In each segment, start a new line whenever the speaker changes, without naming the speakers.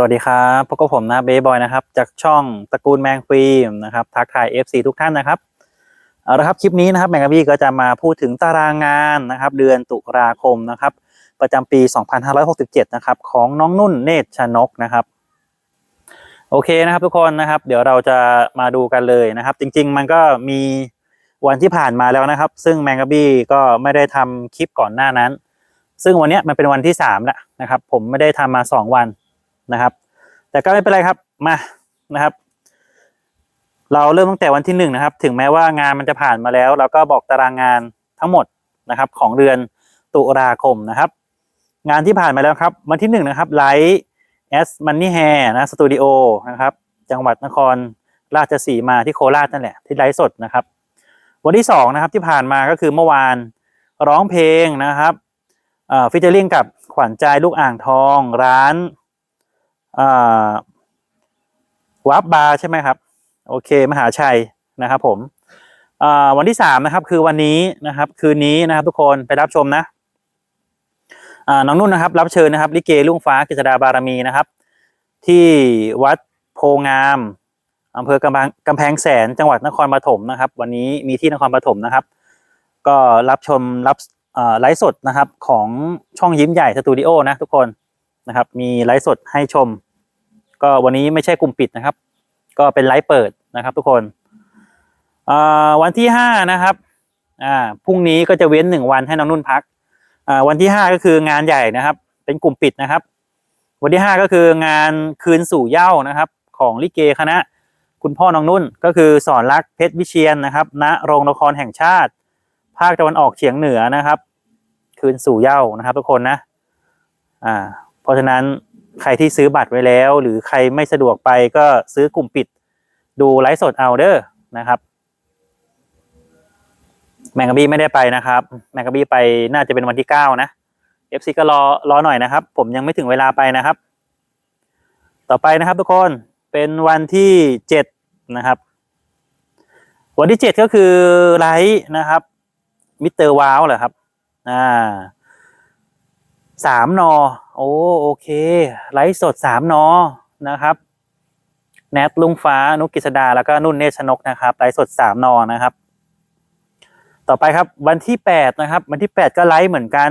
สวัสดีครับพบกับผมนะเบย์บอยนะครับ จากช่องตระกูลแมงฟิล์มนะครับทักทาย FC ทุกท่านนะครับเอาละครับคลิปนี้นะครับแมงกะบี้ก็จะมาพูดถึงตารางงานนะครับ เดือนตุลาคมนะครับ ประจำปี 2567 นะครับ ของน้องนุ่นเนตรชนกนะครับ โอเคนะครับทุกคนนะครับ เดี๋ยวเราจะมาดูกันเลยนะครับ จริง ๆ มันก็มีวันที่ผ่านมาแล้วนะครับ ซึ่งแมงกะบี้ก็ไม่ได้ทำคลิปก่อนหน้านั้น ซึ่งวันนี้มันเป็นวันที่สามแล้วนะครับ ผมไม่ได้ทำมาสองวัน นะครับ แต่ก็ไม่เป็นไรครับมานะครับ เราเริ่มตั้งแต่วันที่หนึ่งนะครับ ถึงแม้ว่างานมันจะผ่านมาแล้ว เราก็บอกตารางงานทั้งหมดนะครับ ของเดือนตุลาคมนะครับ งานที่ผ่านมาแล้วครับ วันที่หนึ่งนะครับไลท์แอสมันนี่แฮนะสตูดิโอนะครับ จังหวัดนครราชสีมาที่โคราชนั่นแหละที่ไลฟ์สดนะครับ วันที่สองนะครับที่ผ่านมาก็คือเมื่อวานร้องเพลงนะครับฟิชเจอริงกับขวัญใจลูกอ่างทอง ร้าน วับบาร์ใช่ไหมครับ โอเค มหาชัยนะครับ ผมวันที่สามนะครับ คือวันนี้นะครับ คืนนี้นะครับ ทุกคนไปรับชมนะน้องนุ่นนะครับ รับเชิญนะครับลิเกลุ่งฟ้ากฤษดาบารมีนะครับ ที่วัดโพงามอำเภอกำแพงกำแพงแสนจังหวัดนครปฐมนะครับ วันนี้มีที่นครปฐมนะครับ ก็รับชมรับไลฟ์สดนะครับของช่องยิ้มใหญ่สตูดิโอนะทุกคนนะครับ มีไลฟ์สดให้ชม ก็วันนี้ไม่ใช่กลุ่มปิดนะครับ ก็เป็นไลฟ์เปิดนะครับ ทุกคนวันที่ห้านะครับพรุ่งนี้ก็จะเว้นหนึ่งวันให้น้องนุ่นพักวันที่ห้าก็คืองานใหญ่นะครับ เป็นกลุ่มปิดนะครับ วันที่ห้าก็คืองานคืนสู่เย้านะครับ ของลิเกคณะ คุณพ่อน้องนุ่นก็คือสอนรักเพชรวิเชียนนะครับณโรงละครแห่งชาติ ภาคตะวันออกเฉียงเหนือนะครับ คืนสู่เย้านะครับ ทุกคนนะอ่าเพราะฉะนั้น ใครที่ซื้อบัตรไว้แล้ว หรือใครไม่สะดวกไปก็ซื้อกลุ่มปิด ดูไลฟ์สดเอาเด้อนะครับแมงกะบี้ไม่ได้ไปนะครับ แมงกะบี้ไปน่าจะเป็นวันที่เก้านะเอฟซีก็รอรอหน่อยนะครับ ผมยังไม่ถึงเวลาไปนะครับ ต่อไปนะครับทุกคนเป็นวันที่เจ็ดนะครับ วันที่เจ็ดก็คือไลฟ์นะครับมิสเตอร์ว้าวเหรอครับอ่าสามนอ โอ้โอเค ไลฟ์สดสามนอนะครับแนทลุงฟ้านุกกิษดาแล้วก็นุ่นเนชนกนะครับไลฟ์สดสามนอนะครับ ต่อไปครับวันที่แปดนะครับ วันที่แปดก็ไลฟ์เหมือนกัน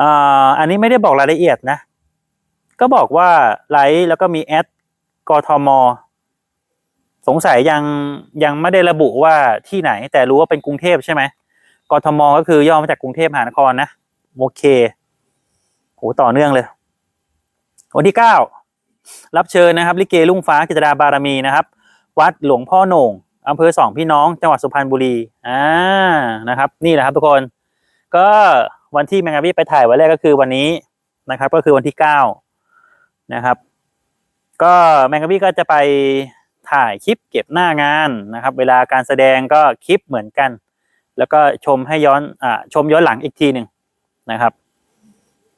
อ่าอันนี้ไม่ได้บอกรายละเอียดนะ ก็บอกว่าไลฟ์แล้วก็มีแอดกทมสงสัยยังยังไม่ได้ระบุว่าที่ไหน แต่รู้ว่าเป็นกรุงเทพใช่ไหมกทมก็คือย่อมาจากกรุงเทพมหานครนะโอเค โหต่อเนื่องเลย วันที่เก้ารับเชิญนะครับลิเกลุ่งฟ้ากิจดาบารมีนะครับ วัดหลวงพ่อโหน่งอำเภอสองพี่น้องจังหวัดสุพรรณบุรีอ่านะครับ นี่แหละครับทุกคน ก็วันที่แมงกะบี้ไปถ่ายวันแรกก็คือวันนี้นะครับ ก็คือวันที่เก้านะครับ ก็แมงกะบี้ก็จะไปถ่ายคลิปเก็บหน้างานนะครับ เวลาการแสดงก็คลิปเหมือนกัน แล้วก็ชมให้ย้อนอ่าชมย้อนหลังอีกทีหนึ่งนะครับ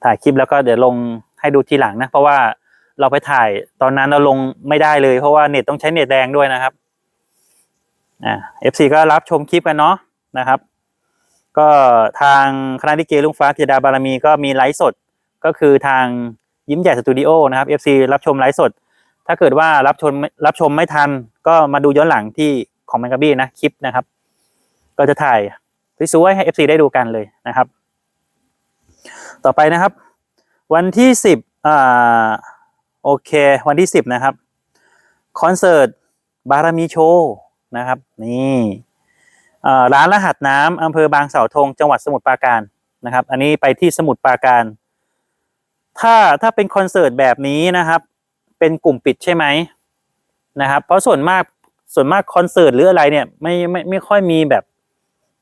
ถ่ายคลิปแล้วก็เดี๋ยวลงให้ดูทีหลังนะ เพราะว่าเราไปถ่ายตอนนั้นเราลงไม่ได้เลย เพราะว่าเน็ตต้องใช้เน็ตแดงด้วยนะครับอ่า FC ก็รับชมคลิปกันเนาะนะครับ ก็ทางคณะลิเกลุงฟ้ากิจดาบารมีก็มีไลฟ์สดก็คือทางยิ้มใหญ่สตูดิโอนะครับ FC รับชมไลฟ์สด ถ้าเกิดว่ารับชมรับชมไม่ทัน ก็มาดูย้อนหลังที่ของแมงกะบี้นะคลิปนะครับ ก็จะถ่ายสวยๆให้ FC ได้ดูกันเลยนะครับ ต่อไปนะครับ วันที่สิบอ่าโอเค วันที่สิบนะครับคอนเสิร์ตบารมีโชว์นะครับนี่ร้านรหัสน้ำอำเภอบางเสาธงจังหวัดสมุทรปราการนะครับ อันนี้ไปที่สมุทรปราการ ถ้าถ้าเป็นคอนเสิร์ตแบบนี้นะครับ เป็นกลุ่มปิดใช่ไหมนะครับ เพราะส่วนมากส่วนมากคอนเสิร์ตหรืออะไรเนี่ยไม่ไม่ไม่ค่อยมีแบบ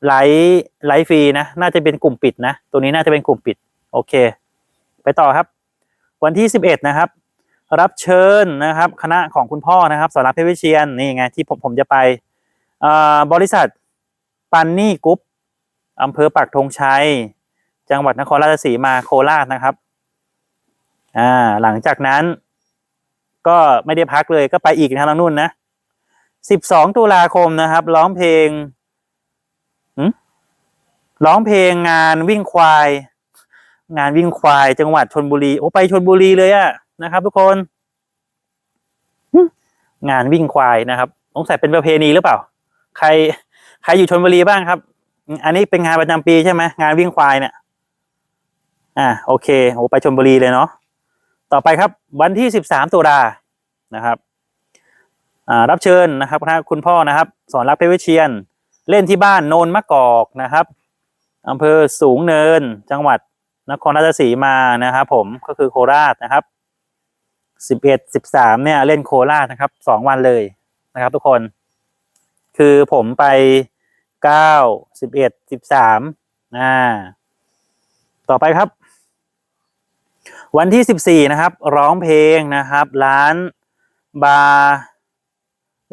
ไลฟ์ไลฟ์ฟรีนะ น่าจะเป็นกลุ่มปิดนะ ตัวนี้น่าจะเป็นกลุ่มปิด โอเค ไปต่อครับ วันที่สิบเอ็ดนะครับ รับเชิญนะครับ คณะของคุณพ่อนะครับสอนรัเพชรวิเชียนนี่ไงที่ผมผมจะไปบริษัทปันนี่กรุ๊ปอำเภอปักธงชัย จังหวัดนครราชสีมาโคราชนะครับอ่าหลังจากนั้น ก็ไม่ได้พักเลยก็ไปอีกนะน้องนุ่นนะสิบสองตุลาคมนะครับ ร้องเพลงร้องเพลงงานวิ่งควาย งานวิ่งควายจังหวัดชนบุรี โอ้ไปชนบุรีเลยอะนะครับ ทุกคน งานวิ่งควายนะครับสงสัยเป็นประเพณีหรือเปล่า ใคร ใครอยู่ชนบุรีบ้างครับ อันนี้เป็นงานประจำปีใช่ไหมงานวิ่งควายเนี่ย อ่าโอเคโอ้ไปชนบุรีเลยเนาะต่อไปครับ วันที่สิบสามตุลานะครับอ่ารับเชิญนะครับคณะคุณพ่อนะครับ สอนรักเพชรวิเชียน เล่นที่บ้านโนนมะกอกนะครับอำเภอสูงเนินจังหวัด นครราชสีมานะครับผมก็คือโคราชนะครับสิบเอ็ดสิบสามเนี่ยเล่นโคราชนะครับสองวันเลยนะครับ ทุกคน คือผมไปเก้าสิบเอ็ดสิบสามอ่าต่อไปครับ วันที่สิบสี่นะครับ ร้องเพลงนะครับ ร้านบาร์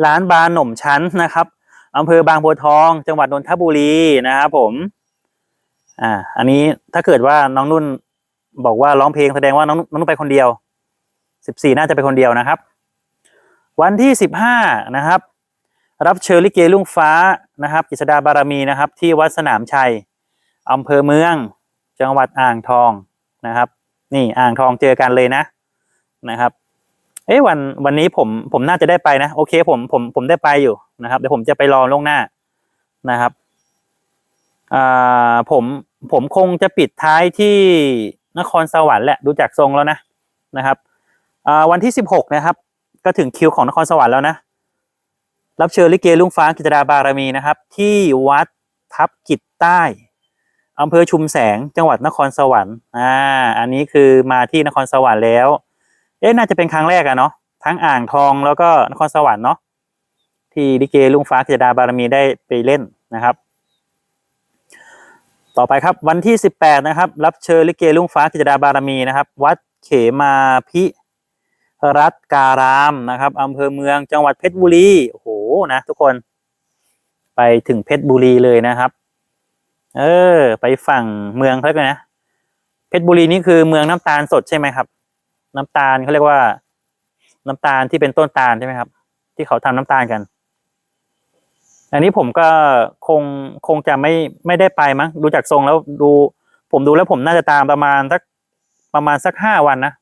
ร้านบาร์หน่มชั้นนะครับอำเภอบางบัวทอง จังหวัดนนทบุรีนะครับผม อ่า อันนี้ถ้าเกิดว่าน้องนุ่นบอกว่าร้องเพลงแสดงว่าน้องน้องนุ่นไปคนเดียวสิบสี่น่าจะไปคนเดียวนะครับ วันที่สิบห้านะครับ รับเชิญลิเกลุงฟ้านะครับกิษดาบารมีนะครับ ที่วัดสนามชัยอำเภอเมือง จังหวัดอ่างทองนะครับ นี่อ่างทองเจอกันเลยนะนะครับ เอ้วันวันนี้ผมผมน่าจะได้ไปนะ โอเคผมผมผมได้ไปอยู่นะครับเดี๋ยวผมจะไปรอล่วงหน้านะครับอ่าผม ผมคงจะปิดท้ายที่นครสวรรค์แหละดูจากทรงแล้วนะนะครับวันที่สิบหกนะครับ ก็ถึงคิวของนครสวรรค์แล้วนะ รับเชิญลิเกลุงฟ้ากิจดาบารมีนะครับ ที่วัดทับกิจใต้อำเภอชุมแสงจังหวัดนครสวรรค์อ่าอันนี้คือมาที่นครสวรรค์แล้ว เอ๊ะน่าจะเป็นครั้งแรกอะเนาะทั้งอ่างทองแล้วก็นครสวรรค์เนาะที่ลิเกลุงฟ้ากิจดาบารมีได้ไปเล่นนะครับ ต่อไปครับวันที่สิบแปดนะครับ รับเชิญลิเกลุงฟ้ากิจดาบารมีนะครับ วัดเขมาพิรัตการามนะครับอำเภอเมืองจังหวัดเพชรบุรีโอ้โหนะ ทุกคน ไปถึงเพชรบุรีเลยนะครับ เออ ไปฝั่งเมืองเขาเรียกนะเพชรบุรีนี่คือเมืองน้ำตาลสดใช่ไหมครับ น้ำตาลเขาเรียกว่า น้ำตาลที่เป็นต้นตาลใช่ไหมครับ ที่เขาทำน้ำตาลกัน อันนี้ผมก็คงคงจะไม่ไม่ได้ไปมั้งดูจากทรงแล้วดูผมดูแล้วผมน่าจะตามประมาณสักประมาณสักห้าวันนะ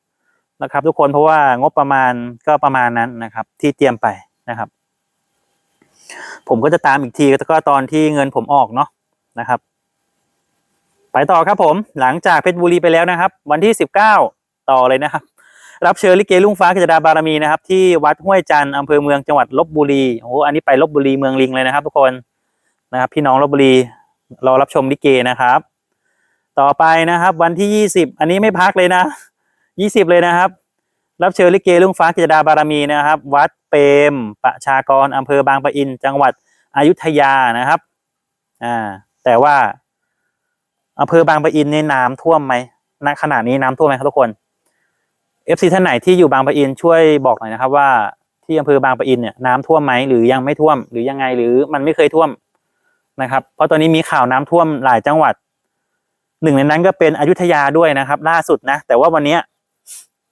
นะครับ ทุกคนเพราะว่างบประมาณก็ประมาณนั้นนะครับ ที่เตรียมไปนะครับ ผมก็จะตามอีกทีก็ตอนที่เงินผมออกเนาะนะครับ ไปต่อครับผมหลังจากเพชรบุรีไปแล้วนะครับ วันที่สิบเก้าต่อเลยนะครับ รับเชิญลิเกลุงฟ้ากิจดาบารมีนะครับที่วัดห้วยจันทร์อำเภอเมืองจังหวัดลบบุรีโอ้อันนี้ไปลบบุรีเมืองลิงเลยนะครับ ทุกคนนะครับพี่น้องลบบุรีรอรับชมลิเกนะครับ ต่อไปนะครับ วันที่ยี่สิบอันนี้ไม่พักเลยนะยี่สิบเลยนะครับ รับเชิญลิเกลุงฟ้ากิจดาบารมีนะครับ วัดเปรมประชากรอำเภอบางปะอิน จังหวัดอยุธยานะครับอ่าแต่ว่าอำเภอบางปะอินในน้ำท่วมไหมณขณะนี้น้ำท่วมไหมครับทุกคน เอฟซีท่านไหนที่อยู่บางปะอินช่วยบอกหน่อยนะครับว่าที่อำเภอบางปะอินเนี่ยน้ำท่วมไหมหรือยังไม่ท่วม หรือยังไงหรือมันไม่เคยท่วมนะครับ เพราะตอนนี้มีข่าวน้ำท่วมหลายจังหวัด หนึ่งในนั้นก็เป็นอยุธยาด้วยนะครับ ล่าสุดนะ แต่ว่าวันนี้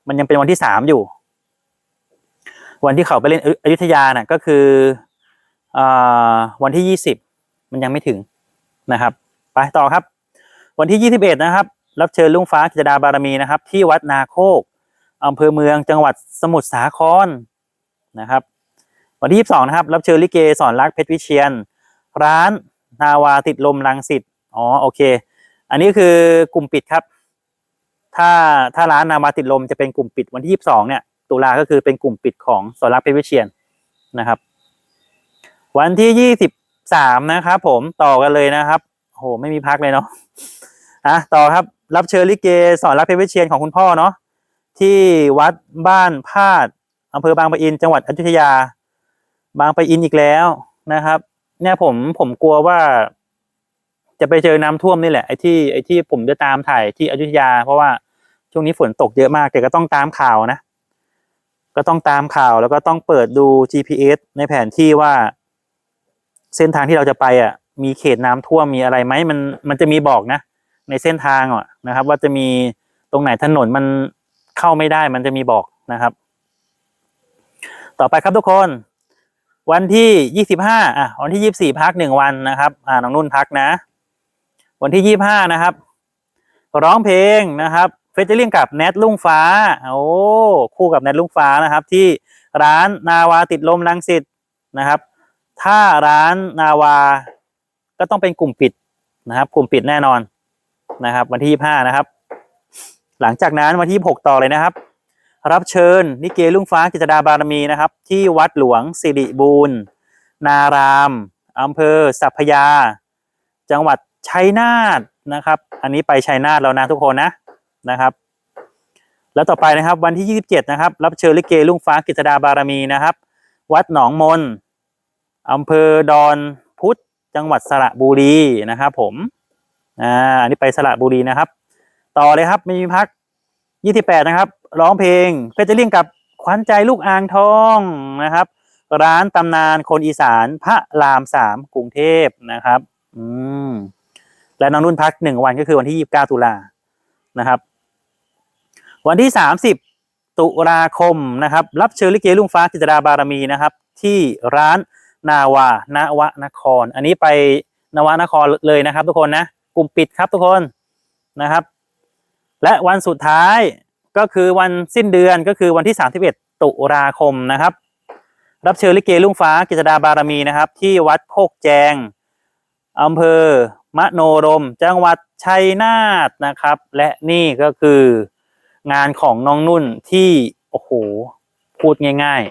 มันยังเป็นวันที่สามอยู่ วันที่เขาไปเล่นอยุธยาน่ะก็คืออวันที่ยี่สิบมันยังไม่ถึงนะครับ ไปต่อครับ วันที่ยี่สิบเอ็ดนะครับ รับเชิญลุงฟ้ากิจดาบารมีนะครับ ที่วัดนาโคก อำเภอเมืองจังหวัดสมุทรสาครนะครับ วันที่ยี่สิบสองนะครับ รับเชิญลิเกสอนรักเพชรวิเชียน ร้านนาวาติดลมรังสิตอ๋อโอเค อันนี้คือกลุ่มปิดครับ ถ้าถ้าร้านนาวาติดลมจะเป็นกลุ่มปิดวันที่ยี่สิบสองเนี่ย ตุลาก็คือเป็นกลุ่มปิดของสอนรักเพชรวิเชียนนะครับ วันที่ยี่สิบสามนะครับผมต่อกันเลยนะครับโหไม่มีพักเลยเนาะอะต่อครับรับเชิญลิเกสอนรักเพชรวิเชียนของคุณพ่อเนาะ ที่วัดบ้านพาดอำเภอบางปะอิน จังหวัดอยุธยา บางปะอินอีกแล้วนะครับ เนี่ยผมผมกลัวว่าจะไปเจอน้ำท่วมนี่แหละไอ้ที่ไอ้ที่ผมจะตามถ่ายที่อยุธยา เพราะว่าช่วงนี้ฝนตกเยอะมากแต่ก็ต้องตามข่าวนะ ก็ต้องตามข่าวแล้วก็ต้องเปิดดู GPS ในแผนที่ว่า เส้นทางที่เราจะไปอะ มีเขตน้ำท่วมมีอะไรไหมมันมันจะมีบอกนะ ในเส้นทางอะนะครับ ว่าจะมีตรงไหนถนนมัน เข้าไม่ได้มันจะมีบอกนะครับ ต่อไปครับทุกคน วันที่ยี่สิบห้าอะวันที่ยี่สี่พักหนึ่งวันนะครับ อ่าน้องนุ่นพักนะ วันที่ยี่ห้านะครับ ร้องเพลงนะครับเฟเจอริงกับแนทลุงฟ้าโอ้คู่กับแนทลุงฟ้านะครับ ที่ร้านนาวาติดลมลังสิตนะครับ ถ้าร้านนาวาก็ต้องเป็นกลุ่มปิดนะครับ กลุ่มปิดแน่นอนนะครับ วันที่ยี่ห้านะครับ หลังจากนั้นวันที่หกต่อเลยนะครับ รับเชิญนิเกลุงฟ้ากิจดาบารมีนะครับ ที่วัดหลวงสิริบูรณ์นารามอำเภอสัพพยา จังหวัดชัยนาทนะครับ อันนี้ไปชัยนาทแล้วนะทุกคนนะนะครับ แล้วต่อไปนะครับวันที่ 27 นะครับ รับเชิญลิเกลุงฟ้ากิจดาบารมีนะครับ วัดหนองมนอำเภอดอนพุธจังหวัดสระบุรีนะครับ ผมอ่าอันนี้ไปสระบุรีนะครับ ต่อเลยครับ มีพัก28นะครับ ร้องเพลงเฟเจอริงกับขวัญใจลูกอ่างทองนะครับ ร้านตำนานคนอีสานพระรามสามกรุงเทพนะครับ อืมและน้องนุ่นพักหนึ่งวันก็คือวันที่29ตุลานะครับ วันที่30ตุลาคมนะครับ รับเชิญลิเกลุงฟ้ากิจดาบารมีนะครับ ที่ร้านนาวานวนคร อันนี้ไปนวนครเลยนะครับ ทุกคนนะกลุ่มปิดครับทุกคนนะครับ และวันสุดท้ายก็คือวันสิ้นเดือนก็คือวันที่ 31 ตุลาคมนะครับ รับเชิญลิเกลุงฟ้ากิจดาบารมีนะครับ ที่วัดโคกแจงอำเภอมโนรม จังหวัดชัยนาทนะครับ และนี่ก็คืองานของน้องนุ่นที่โอ้โหพูดง่าย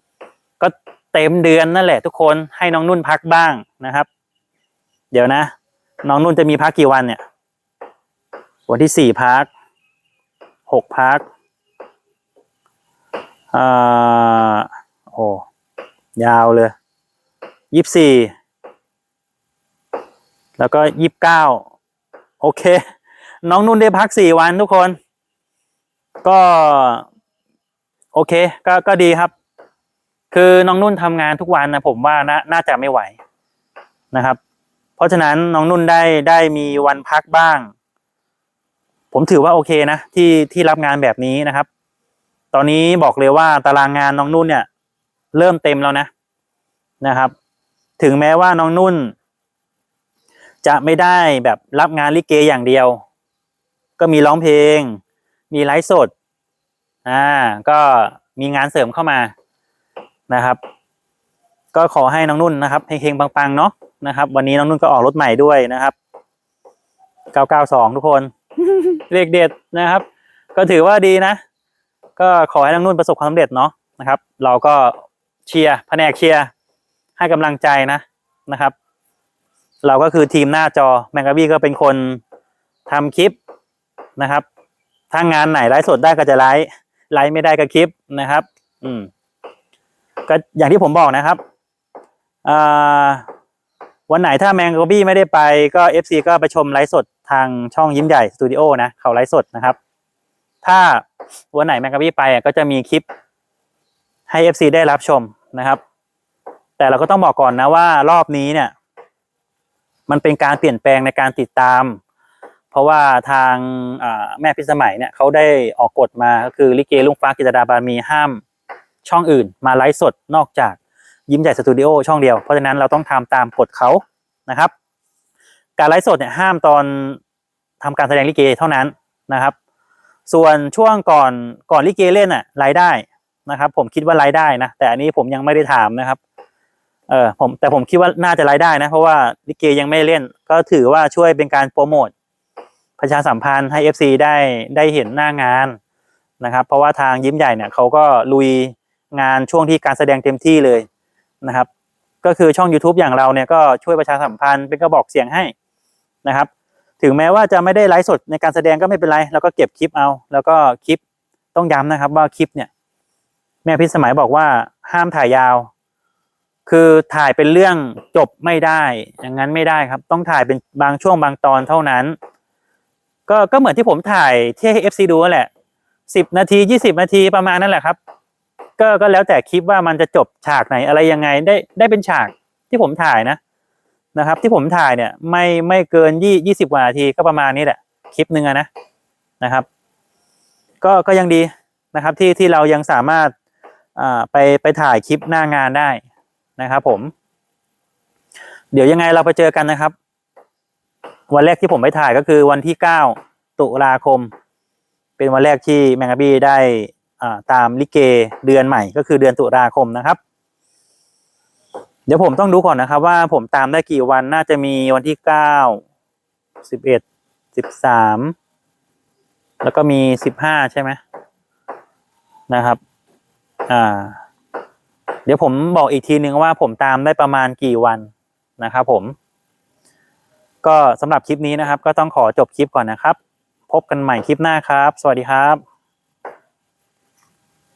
ๆ ก็เต็มเดือนนั่นแหละทุกคนให้น้องนุ่นพักบ้างนะครับ เดี๋ยวนะ น้องนุ่นจะมีพักกี่วันเนี่ย วันที่สี่พักหกพักอ่าโอ้ยาวเลยยี่สิบสี่แล้วก็ยี่สิบเก้าโอเค น้องนุ่นได้พักสี่วันทุกคน ก็ โอเค ก็ก็ดีครับ คือน้องนุ่นทำงานทุกวันนะผมว่านะน่าจะไม่ไหวนะครับ เพราะฉะนั้นน้องนุ่นได้ได้มีวันพักบ้าง ผมถือว่าโอเคนะที่ที่รับงานแบบนี้นะครับ ตอนนี้บอกเลยว่าตารางงานน้องนุ่นเนี่ย เริ่มเต็มแล้วนะนะครับ ถึงแม้ว่าน้องนุ่น จะไม่ได้แบบรับงานลิเกอย่างเดียว ก็มีร้องเพลง มีไลฟ์สดอ่าก็มีงานเสริมเข้ามานะครับ ก็ขอให้น้องนุ่นนะครับเฮงๆปังๆเนาะนะครับ วันนี้น้องนุ่นก็ออกรถใหม่ด้วยนะครับ 992 ทุกคน เลขเด็ดนะครับ ก็ถือว่าดีนะ ก็ขอให้น้องนุ่นประสบความสำเร็จเนาะนะครับ เราก็เชียร์แผนกเชียร์ให้กำลังใจนะนะครับ เราก็คือทีมหน้าจอแมงกะบี้ก็เป็นคนทำคลิปนะครับถ้างานไหนไลฟ์สดได้ก็จะไลฟ์ไลฟ์ไม่ได้ก็คลิปนะครับ อืม ก็อย่างที่ผมบอกนะครับวันไหนถ้าแมงกะบี้ไม่ได้ไปก็ FC ก็ไปชมไลฟ์สด ทางช่องยิ้มใหญ่สตูดิโอนะเขาไลฟ์สดนะครับ ถ้าวันไหนแมงกะบี้ไปก็จะมีคลิปให้ FC ได้รับชมนะครับ แต่เราก็ต้องบอกก่อนนะว่ารอบนี้เนี่ย มันเป็นการเปลี่ยนแปลงในการติดตาม เพราะว่าทางแม่พิสมัยเนี่ยเขาได้ออกกฎมาก็คือลิเกลุงฟ้ากิจดาบารมีห้ามช่องอื่น มาไลฟ์สดนอกจากยิ้มใหญ่สตูดิโอช่องเดียว เพราะฉะนั้นเราต้องทำตามกฎเขานะครับ การไลฟ์สดเนี่ยห้ามตอนทำการแสดงลิเกเท่านั้นนะครับ ส่วนช่วงก่อนก่อนลิเกเล่นอะรายได้นะครับ ผมคิดว่ารายได้นะแต่อันนี้ผมยังไม่ได้ถามนะครับ เออผมแต่ผมคิดว่าน่าจะรายได้นะ เพราะว่าลิเกยังไม่เล่น ก็ถือว่าช่วยเป็นการโปรโมทประชาสัมพันธ์ให้ FC ได้ได้เห็นหน้างานนะครับ เพราะว่าทางยิ้มใหญ่เนี่ยเขาก็ลุยงานช่วงที่การแสดงเต็มที่เลยนะครับ ก็คือช่อง YouTube อย่างเราเนี่ยก็ช่วยประชาสัมพันธ์เป็นกระบอกเสียงให้ นะครับ ถึงแม้ว่าจะไม่ได้ไลฟ์สดในการแสดงก็ไม่เป็นไรเราก็เก็บคลิปเอา แล้วก็คลิปต้องย้ำนะครับ ว่าคลิปเนี่ย แม่พิสมัยบอกว่าห้ามถ่ายยาว คือถ่ายเป็นเรื่องจบไม่ได้ อย่างนั้นไม่ได้ครับ ต้องถ่ายเป็นบางช่วงบางตอนเท่านั้น ก็ก็เหมือนที่ผมถ่ายที่ให้เอฟซีดูนั่นแหละสิบนาทียี่สิบนาทีประมาณนั่นแหละครับ ก็ก็แล้วแต่คลิปว่ามันจะจบฉากไหนอะไรยังไงได้ได้เป็นฉากที่ผมถ่ายนะ นะครับ ที่ผมถ่ายเนี่ยไม่ไม่เกินยี่ยี่สิบกว่านาทีก็ประมาณนี้แหละคลิปหนึ่งอะนะนะครับ ก็ก็ยังดีนะครับที่ที่เรายังสามารถอ่าไปไปถ่ายคลิปหน้างานได้นะครับ ผม เดี๋ยวยังไงเราไปเจอกันนะครับ วันแรกที่ผมไปถ่ายก็คือวันที่เก้าตุลาคม เป็นวันแรกที่แมงกะบี้ได้อ่าตามลิเกเดือนใหม่ ก็คือเดือนตุลาคมนะครับ เดี๋ยวผมต้องดูก่อนนะครับ ว่าผมตามได้กี่วันน่าจะมีวันที่เก้าสิบเอ็ดสิบสามแล้วก็มีสิบห้าใช่ไหมนะครับ อ่า เดี๋ยวผมบอกอีกทีนึงว่าผมตามได้ประมาณกี่วันนะครับผม ก็สำหรับคลิปนี้นะครับ ก็ต้องขอจบคลิปก่อนนะครับ พบกันใหม่คลิปหน้าครับ สวัสดีครับ